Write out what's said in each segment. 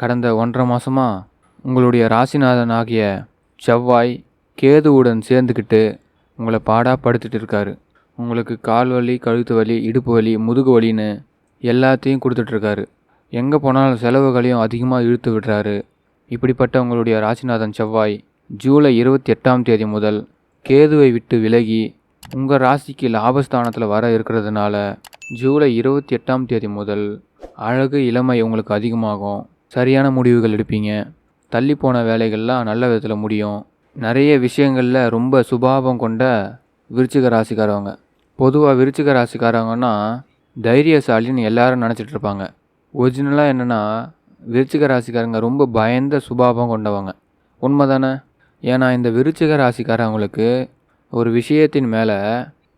கடந்த ஒன்றரை மாதமாக உங்களுடைய ராசிநாதன் ஆகிய செவ்வாய் கேதுவுடன் சேர்ந்துக்கிட்டு உங்களை பாடாக படுத்துட்டு இருக்காரு. உங்களுக்கு கால் வலி கழுத்து வலி இடுப்பு வலி முதுகு வலின்னு எல்லாத்தையும் கொடுத்துட்ருக்காரு எங்கே போனாலும் செலவுகளையும் அதிகமாக இழுத்து விடுறாரு. இப்படிப்பட்ட உங்களுடைய ராசிநாதன் செவ்வாய் ஜூலை இருபத்தி எட்டாம் தேதி முதல் கேதுவை விட்டு விலகி உங்கள் ராசிக்கு லாபஸ்தானத்தில் வர இருக்கிறதுனால ஜூலை இருபத்தி எட்டாம் தேதி முதல் அழகு இளமை உங்களுக்கு அதிகமாகும். சரியான முடிவுகள் எடுப்பீங்க. தள்ளி போன வேலைகள்லாம் நல்ல விதத்தில் முடியும். நிறைய விஷயங்களில் ரொம்ப சுபாவம் கொண்ட விருச்சிக ராசிக்காரவங்க. பொதுவாக விருச்சிக ராசிக்காரவங்கன்னா தைரியசாலின்னு எல்லாரும் நினச்சிட்டு இருப்பாங்க. ஒரிஜினலாக என்னென்னா விருச்சிக ராசிக்காரங்க ரொம்ப பயந்த சுபாவம் கொண்டவங்க. உண்மை தானே ஏன்னா இந்த விருச்சிக ராசிக்காரவங்களுக்கு ஒரு விஷயத்தின் மேலே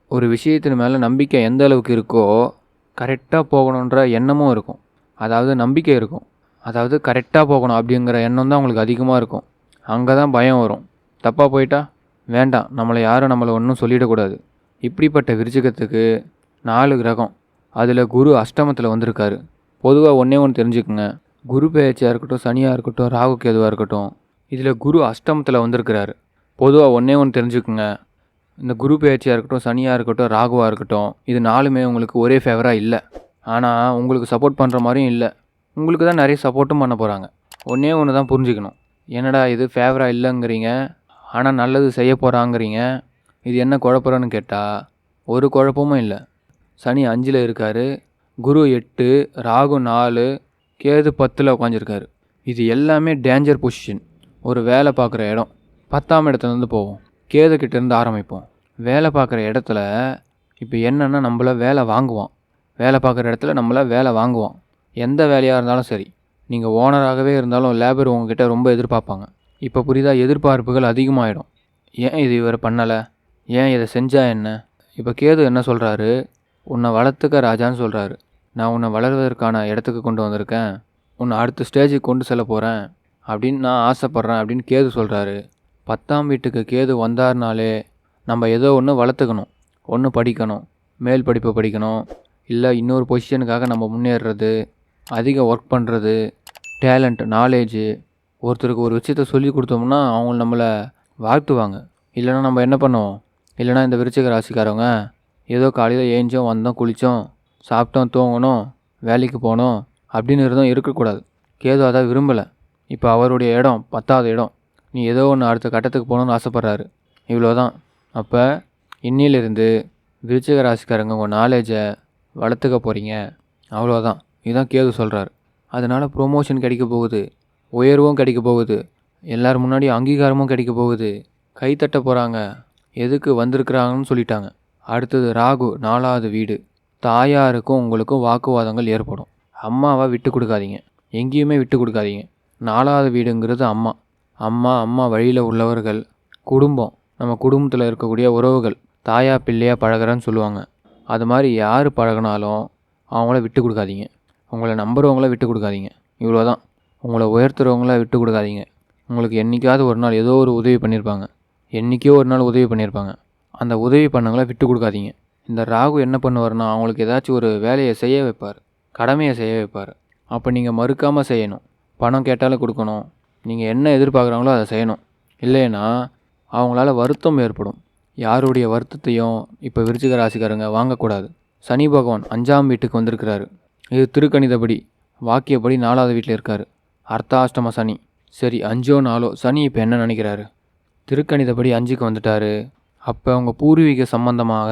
ஒரு விஷயத்தின் மேலே நம்பிக்கை எந்த அளவுக்கு இருக்கோ கரெக்டாக போகணுன்ற எண்ணமும் இருக்கும். அதாவது நம்பிக்கை இருக்கும். அதாவது கரெக்டாக போகணும் அப்படிங்கிற எண்ணம் தான் அவங்களுக்கு அதிகமாக இருக்கும். அங்கே தான் பயம் வரும். தப்பாக போயிட்டா? வேண்டாம். நம்மளை யாரும் நம்மளை ஒன்றும் சொல்லிடக்கூடாது. இப்படிப்பட்ட விருச்சிகத்துக்கு நாலு கிரகம். அதில் குரு அஷ்டமத்தில் வந்திருக்காரு. பொதுவாக ஒன்றே ஒன்று தெரிஞ்சுக்குங்க. குரு பேச்சியாக இருக்கட்டும் சனியாக இருக்கட்டும் ராகு கேதுவாக இருக்கட்டும் இதில் குரு அஷ்டமத்தில் வந்திருக்கிறாரு. பொதுவாக ஒன்றே ஒன்று தெரிஞ்சுக்குங்க. இந்த குரு பேச்சியாக இருக்கட்டும் சனியாக இருக்கட்டும் ராகுவாக இருக்கட்டும் இது நாலுமே உங்களுக்கு ஒரே ஃபேவராக இல்லை. ஆனால் உங்களுக்கு சப்போர்ட் பண்ணுற மாதிரியும் இல்லை. உங்களுக்கு தான் நிறைய சப்போர்ட்டும் பண்ண போகிறாங்க ஒன்றே ஒன்று தான் புரிஞ்சுக்கணும். என்னடா இது ஃபேவராக இல்லைங்கிறீங்க. ஆனால் நல்லது செய்ய போகிறாங்கிறீங்க இது என்ன குழப்பறன்னு கேட்டால் ஒரு குழப்பமும் இல்லை. சனி அஞ்சில் இருக்கார். குரு எட்டு ராகு நாலு கேது பத்தில் உட்காந்துருக்காரு இது எல்லாமே டேஞ்சர் பொசிஷன் ஒரு வேலை பார்க்குற இடம். பத்தாம் இடத்துலேருந்து போவோம். கேது கிட்டேருந்து ஆரம்பிப்போம். வேலை பார்க்குற இடத்துல இப்போ என்னென்னா நம்மள வேலை வாங்குவான். வேலை பார்க்குற இடத்துல நம்மள வேலை வாங்குவான். எந்த வேலையாக இருந்தாலும் சரி நீங்கள் ஓனராகவே இருந்தாலும் லேபர் உங்ககிட்ட ரொம்ப எதிர்பார்ப்பாங்க. இப்போ புரியுதா? எதிர்பார்ப்புகள் அதிகமாகிடும் ஏன் இது இவர் பண்ணலை? ஏன் இதை செஞ்சால் என்ன? இப்போ கேது என்ன சொல்கிறாரு உன்னை வளர்த்துக்க ராஜான்னு சொல்கிறாரு நான் உன்னை வளர்வதற்கான இடத்துக்கு கொண்டு வந்திருக்கேன். உன்னை அடுத்த ஸ்டேஜுக்கு கொண்டு செல்ல போகிறேன் அப்படின்னு நான் ஆசைப்பட்றேன் அப்படின்னு கேது சொல்கிறாரு பத்தாம் வீட்டுக்கு கேது வந்தார்னாலே நம்ம ஏதோ ஒன்று வளர்த்துக்கணும். ஒன்று படிக்கணும். மேல் படிப்பு படிக்கணும். இல்லை இன்னொரு பொசிஷனுக்காக நம்ம முன்னேறுறது. அதிக ஒர்க் பண்ணுறது டேலண்ட் நாலேஜு ஒருத்தருக்கு ஒரு விஷயத்த சொல்லி கொடுத்தோம்னா அவங்க நம்மளை வாழ்த்துவாங்க. இல்லைன்னா நம்ம என்ன பண்ணுவோம்? இல்லைன்னா இந்த விருச்சிக ராசிக்காரவங்க ஏதோ காலையில் ஏஞ்சோம் வந்தோம் குளித்தோம் சாப்பிட்டோம் தூங்கணும் வேலைக்கு போனோம் அப்படின்னு இருந்தோம் இருக்கக்கூடாது. கேது அதை விரும்பலை. இப்போ அவருடைய இடம் பத்தாவது இடம். நீ ஏதோ ஒன்று அடுத்த கட்டத்துக்கு போகணுன்னு ஆசைப்பட்றாரு. இவ்வளோதான் அப்போ இன்னிலிருந்து விருச்சிக ராசிக்காரங்க உங்கள் நாலேஜை வளர்த்துக்க போகிறீங்க அவ்வளோதான் இதுதான் கேது சொல்கிறார் அதனால் ப்ரொமோஷன் கிடைக்க போகுது. உயர்வும் கிடைக்க போகுது. எல்லார் முன்னாடி அங்கீகாரமும் கிடைக்க போகுது. கை தட்ட போகிறாங்க எதுக்கு வந்திருக்கிறாங்கன்னு சொல்லிட்டாங்க. அடுத்தது ராகு நாலாவது வீடு. தாயாருக்கும் உங்களுக்கும் வாக்குவாதங்கள் ஏற்படும். அம்மாவை விட்டு கொடுக்காதீங்க. எங்கேயுமே விட்டு கொடுக்காதீங்க. நாலாவது வீடுங்கிறது அம்மா. அம்மா அம்மா வழியில் உள்ளவர்கள். குடும்பம். நம்ம குடும்பத்தில் இருக்கக்கூடிய உறவுகள். தாயா பிள்ளையாக பழகுறேன்னு சொல்லுவாங்க. அது மாதிரி யார் பழகினாலும் அவங்கள விட்டு கொடுக்காதீங்க. உங்களை நம்புகிறவங்கள விட்டு கொடுக்காதீங்க. இவ்வளோதான் உங்களை உயர்த்துறவங்கள விட்டு கொடுக்காதீங்க. உங்களுக்கு என்றைக்காவது ஒரு நாள் ஏதோ ஒரு உதவி பண்ணியிருப்பாங்க என்றைக்கோ ஒரு நாள் உதவி பண்ணியிருப்பாங்க அந்த உதவி பண்ணவங்கள விட்டு கொடுக்காதீங்க. இந்த ராகு என்ன பண்ணுவார்னா அவங்களுக்கு ஏதாச்சும் ஒரு வேலையை செய்ய வைப்பார். கடமையை செய்ய வைப்பார். அப்போ நீங்கள் மறுக்காமல் செய்யணும். பணம் கேட்டாலும் கொடுக்கணும். நீங்கள் என்ன எதிர்பார்க்குறாங்களோ அதை செய்யணும். இல்லைன்னா அவங்களால வருத்தம் ஏற்படும். யாருடைய வருத்தத்தையும் இப்போ விருச்சிக ராசிக்காரங்க வாங்கக்கூடாது. சனி பகவான் அஞ்சாம் வீட்டுக்கு வந்திருக்கிறாரு. இது திருக்கணிதப்படி வாக்கியப்படி நாலாவது வீட்டில் இருக்கார். அர்த்தாஷ்டம சனி. சரி அஞ்சோ நாலோ சனி இப்போ என்ன நினைக்கிறாரு? திருக்கணிதப்படி அஞ்சுக்கு வந்துட்டாரு. அப்போ அவங்க பூர்வீக சம்பந்தமாக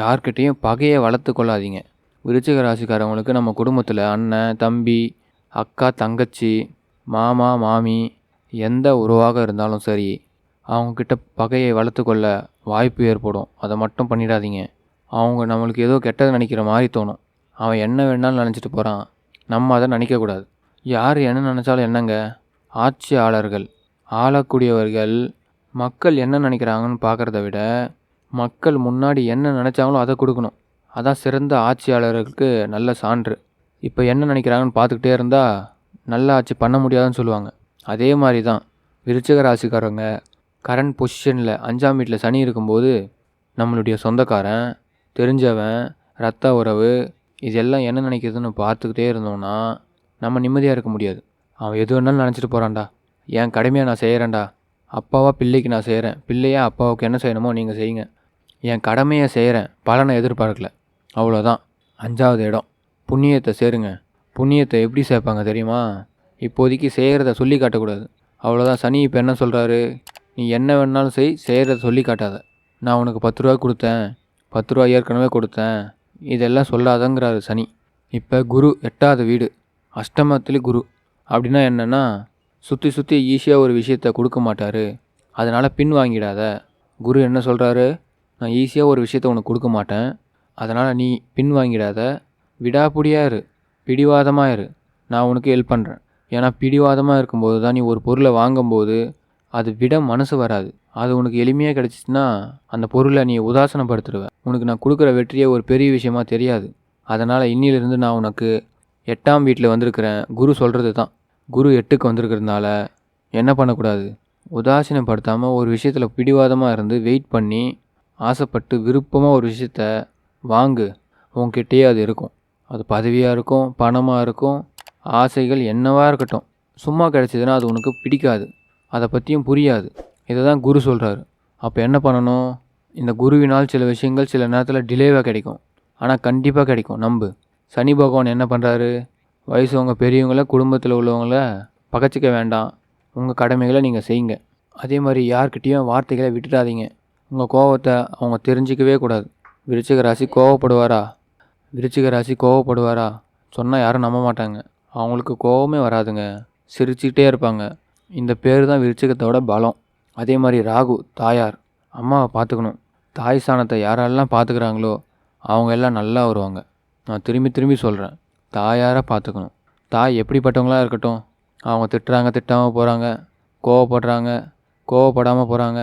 யார்கிட்டேயும் பகையை வளர்த்து கொள்ளாதீங்க. விருச்சிக ராசிக்காரவங்களுக்கு நம்ம குடும்பத்தில் அண்ணன் தம்பி அக்கா தங்கச்சி மாமா மாமி எந்த உறவாக இருந்தாலும் சரி அவங்கக்கிட்ட பகையை வளர்த்து கொள்ள வாய்ப்பு ஏற்படும். அதை மட்டும் பண்ணிடாதீங்க. அவங்க நம்மளுக்கு ஏதோ கெட்டது நினைக்கிற மாதிரி தோணும். அவன் என்ன வேணாலும் நினச்சிட்டு போகிறான் நம்ம அதை நினைக்கக்கூடாது யார் என்ன நினச்சாலும் என்னங்க? ஆட்சியாளர்கள் ஆளக்கூடியவர்கள் மக்கள் என்ன நினைக்கிறாங்கன்னு பார்க்குறத விட மக்கள் முன்னாடி என்ன நினச்சாங்களோ அதை கொடுக்கணும். அதான் சிறந்த ஆட்சியாளர்களுக்கு நல்ல சான்று. இப்போ என்ன நினைக்கிறாங்கன்னு பார்த்துக்கிட்டே இருந்தால் நல்ல ஆட்சி பண்ண முடியாதுன்னு சொல்லுவாங்க. அதே மாதிரி தான் விருச்சக ராசிக்காரங்க கரண்ட் பொசிஷனில் அஞ்சாம் வீட்டில் சனி இருக்கும்போது நம்மளுடைய சொந்தக்காரன் தெரிஞ்சவன் ரத்த உறவு இதெல்லாம் என்ன நினைக்கிறதுன்னு பார்த்துக்கிட்டே இருந்தோம்னா நம்ம நிம்மதியாக இருக்க முடியாது. அவன் எது வேணாலும் நினச்சிட்டு போகிறான்டா என் கடமையை நான் செய்கிறேன்டா அப்பாவா பிள்ளைக்கு நான் செய்கிறேன் பிள்ளையா அப்பாவுக்கு என்ன செய்யணுமோ நீங்கள் செய்யுங்க. என் கடமையை செய்கிறேன் பலனை எதிர்பார்க்கல. அவ்வளோதான் அஞ்சாவது இடம். புண்ணியத்தை சேருங்க. புண்ணியத்தை எப்படி சேர்ப்பாங்க தெரியுமா? இப்போதைக்கு செய்கிறத சொல்லி காட்டக்கூடாது. அவ்வளோதான் சனி இப்போ என்ன சொல்கிறாரு நீ என்ன வேணாலும் செய் செய்கிறத சொல்லி காட்டாத. நான் உனக்கு பத்து ரூபா கொடுத்தேன். பத்து ரூபா ஏற்கனவே கொடுத்தேன். இதெல்லாம் சொல்லாதங்கிறாரு சனி. இப்போ குரு எட்டாவது வீடு அஷ்டமத்திலே குரு. அப்படின்னா என்னென்னா சுற்றி சுற்றி ஈஸியாக ஒரு விஷயத்த கொடுக்க மாட்டார். அதனால் பின் வாங்கிடாத. குரு என்ன சொல்கிறாரு நான் ஈஸியாக ஒரு விஷயத்த உனக்கு கொடுக்க மாட்டேன். அதனால் நீ பின் வாங்கிடாத. விடாப்புடியாக இரு பிடிவாதமாக இரு நான் உனக்கு ஹெல்ப் பண்ணுறேன் ஏன்னா பிடிவாதமாக இருக்கும்போது தான் நீ ஒரு பொருளை வாங்கும்போது அது விட மனசு வராது. அது உனக்கு எளிமையாக கிடச்சிச்சின்னா அந்த பொருளை நீ உதாசனப்படுத்திடுவ. உனக்கு நான் கொடுக்குற வெற்றியே ஒரு பெரிய விஷயமா தெரியாது. அதனால் இன்னிலிருந்து நான் உனக்கு எட்டாம் வீட்டில் வந்திருக்கிறேன். குரு சொல்கிறது தான். குரு எட்டுக்கு வந்திருக்கிறதுனால என்ன பண்ணக்கூடாது? உதாசீனப்படுத்தாமல் ஒரு விஷயத்தில் பிடிவாதமாக இருந்து வெயிட் பண்ணி ஆசைப்பட்டு விருப்பமாக ஒரு விஷயத்த வாங்கு. உன்கிட்டயே அது இருக்கும். அது பதவியாக இருக்கும் பணமாக இருக்கும் ஆசைகள் என்னவாக இருக்கட்டும். சும்மா கிடச்சிதுன்னா அது உனக்கு பிடிக்காது. அதை பற்றியும் புரியாது. இதை தான் குரு சொல்கிறாரு அப்போ என்ன பண்ணணும்? இந்த குருவினால் சில விஷயங்கள் சில நேரத்தில் டிலேவாக கிடைக்கும். ஆனால் கண்டிப்பாக கிடைக்கும். நம்பு. சனி பகவான் என்ன பண்ணுறாரு வயசுவங்க பெரியவங்கள குடும்பத்தில் உள்ளவங்கள பகச்சிக்க வேண்டாம். உங்கள் கடமைகளை நீங்கள் செய்யுங்க. அதே மாதிரி யார்கிட்டேயும் வார்த்தைகளை விட்டுடாதீங்க. உங்கள் கோவத்தை அவங்க தெரிஞ்சிக்கவே கூடாது. விருச்சிக ராசி கோவப்படுவாரா? விருச்சிக ராசி கோவப்படுவாரா? சொன்னால் யாரும் நம்ப மாட்டாங்க. அவங்களுக்கு கோவமே வராதுங்க. சிரிச்சுக்கிட்டே இருப்பாங்க. இந்த பேர் தான் விருச்சிகத்தோட பலம். அதே மாதிரி ராகு தாயார் அம்மாவை பார்த்துக்கணும். தாய் ஸ்தானத்தை யாரெல்லாம் பார்த்துக்கிறாங்களோ அவங்க எல்லாம் நல்லா வருவாங்க. நான் திரும்பி திரும்பி சொல்கிறேன் தாயாராக பார்த்துக்கணும். தாய் எப்படிப்பட்டவங்களாக இருக்கட்டும். அவங்க திட்டுறாங்க திட்டாமல் போகிறாங்க கோவப்படுறாங்க கோவப்படாமல் போகிறாங்க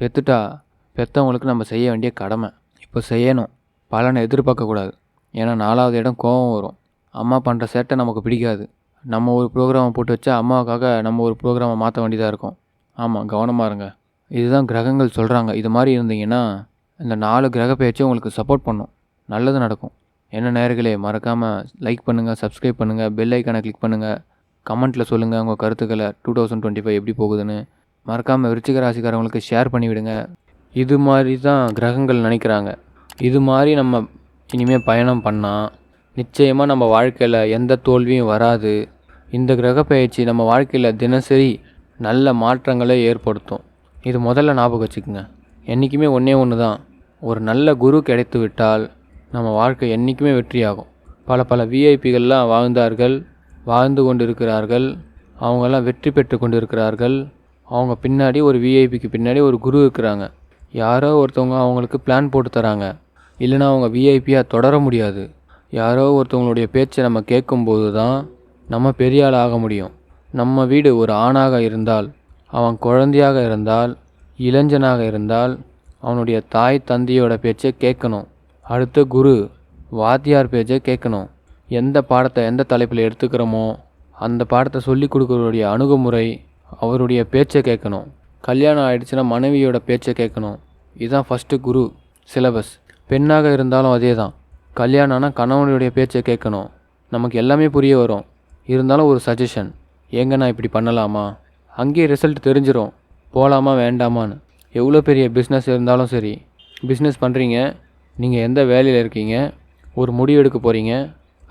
பெத்துட்டா பெற்றவங்களுக்கு நம்ம செய்ய வேண்டிய கடமை. இப்போ செய்யணும். பலனை எதிர்பார்க்கக்கூடாது. ஏன்னா நாலாவது இடம் கோவம் வரும். அம்மா பண்ணுற சேட்டை நமக்கு பிடிக்காது. நம்ம ஒரு ப்ரோக்ராமை போட்டு வச்சா அம்மாவுக்காக நம்ம ஒரு ப்ரோக்ராமை மாற்ற வேண்டியதாக இருக்கும். ஆமாம் கவனமாக இருங்க. இதுதான் கிரகங்கள் சொல்கிறாங்க இது மாதிரி இருந்தீங்கன்னா இந்த நாலு கிரக பேச்சும் உங்களுக்கு சப்போர்ட் பண்ணும். நல்லது நடக்கும். என்ன நேர்களே மறக்காமல் லைக் பண்ணுங்கள் சப்ஸ்கிரைப் பண்ணுங்கள் பெல் ஐக்கானை கிளிக் பண்ணுங்கள் கமெண்ட்டில் சொல்லுங்கள் உங்கள் கருத்துக்களை. டூ தௌசண்ட் டுவெண்ட்டி ஃபைவ் எப்படி போகுதுன்னு. மறக்காமல் விருச்சிக ராசிக்காரவங்களுக்கு ஷேர் பண்ணிவிடுங்க இது மாதிரி தான் கிரகங்கள் நினைக்கிறாங்க. இது மாதிரி நம்ம இனிமேல் பயணம் பண்ணால் நிச்சயமாக நம்ம வாழ்க்கையில் எந்த தோல்வியும் வராது. இந்த கிரக பயிற்சி நம்ம வாழ்க்கையில் தினசரி நல்ல மாற்றங்களை ஏற்படுத்தும். இது முதல்ல ஞாபகம் வச்சுக்கோங்க. என்றைக்குமே ஒன்றே ஒன்று தான் ஒரு நல்ல குரு கிடைத்து விட்டால் நம்ம வாழ்க்கை என்றைக்குமே வெற்றியாகும். பல பல விஐபிகள்லாம் வாழ்ந்தார்கள் வாழ்ந்து கொண்டு இருக்கிறார்கள் அவங்கெல்லாம் வெற்றி பெற்று கொண்டு இருக்கிறார்கள் அவங்க பின்னாடி ஒரு விஐபிக்கு பின்னாடி ஒரு குரு இருக்கிறாங்க. யாரோ ஒருத்தவங்க அவங்களுக்கு பிளான் போட்டு தராங்க. இல்லைன்னா அவங்க விஐபியாக தொடர முடியாது. யாரோ ஒருத்தவங்களுடைய பேச்சை நம்ம கேட்கும்போது தான் நம்ம பெரிய ஆள் ஆக முடியும். நம்ம வீடு ஒரு ஆணாக இருந்தால் அவன் குழந்தையாக இருந்தால் இளைஞனாக இருந்தால் அவனுடைய தாய் தந்தையோட பேச்சை கேட்கணும். அடுத்து குரு வாத்தியார் பேச்சை கேட்கணும். எந்த பாடத்தை எந்த தலைப்பில் எடுத்துக்கிறோமோ அந்த பாடத்தை சொல்லி கொடுக்குறவருடைய அணுகுமுறை அவருடைய பேச்சை கேட்கணும். கல்யாணம் ஆயிடுச்சுன்னா மனைவியோட பேச்சை கேட்கணும். இதுதான் ஃபஸ்ட்டு குரு சிலபஸ் பெண்ணாக இருந்தாலும் அதே தான் கல்யாணம்னா கணவனுடைய பேச்சை கேட்கணும். நமக்கு எல்லாமே புரிய வரும். இருந்தாலும் ஒரு சஜஷன் ஏங்க நான் இப்படி பண்ணலாமா? அங்கேயே ரிசல்ட் தெரிஞ்சிடும் போகலாமா வேண்டாமான்னு. எவ்வளோ பெரிய பிஸ்னஸ் இருந்தாலும் சரி. பிஸ்னஸ் பண்ணுறீங்க நீங்கள் எந்த வேலையில் இருக்கீங்க? ஒரு முடிவு எடுக்க போகிறீங்க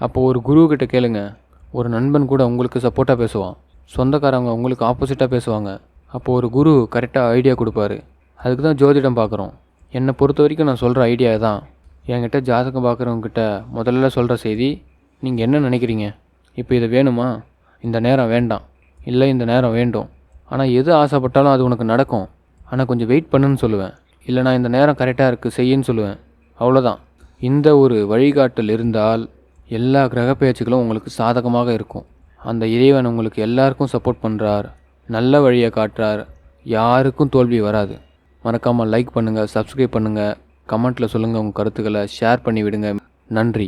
அப்போ ஒரு குருக்கிட்ட கேளுங்க. ஒரு நண்பன் கூட உங்களுக்கு சப்போர்ட்டாக பேசுவான். சொந்தக்காரங்க உங்களுக்கு ஆப்போசிட்டாக பேசுவாங்க. அப்போது ஒரு குரு கரெக்டாக ஐடியா கொடுப்பாரு. அதுக்கு தான் ஜோதிடம் பார்க்குறோம். என்னை பொறுத்த வரைக்கும் நான் சொல்கிற ஐடியா தான் என்கிட்ட ஜாதகம் பார்க்குறவங்ககிட்ட முதல்ல சொல்கிற செய்தி நீங்கள் என்ன நினைக்கிறீங்க? இப்போ இது வேணுமா? இந்த நேரம் வேண்டாம். இல்லை இந்த நேரம் வேண்டும். ஆனால் எது ஆசைப்பட்டாலும் அது உனக்கு நடக்கும். ஆனால் கொஞ்சம் வெயிட் பண்ணுன்னு சொல்லுவேன். இல்லை நான் இந்த நேரம் கரெக்டாக இருக்குது செய்யன்னு சொல்லுவேன். அவ்வளோதான் இந்த ஒரு வழிகாட்டல் இருந்தால் எல்லா கிரக பெயர்ச்சிகளும் உங்களுக்கு சாதகமாக இருக்கும். அந்த இறைவன் உங்களுக்கு எல்லாருக்கும் சப்போர்ட் பண்ணுறார் நல்ல வழியை காட்டுறார். யாருக்கும் தோல்வி வராது. மறக்காமல் லைக் பண்ணுங்கள் சப்ஸ்கிரைப் பண்ணுங்கள் கமெண்ட்டில் சொல்லுங்கள் உங்கள் கருத்துக்களை ஷேர் பண்ணி விடுங்க நன்றி.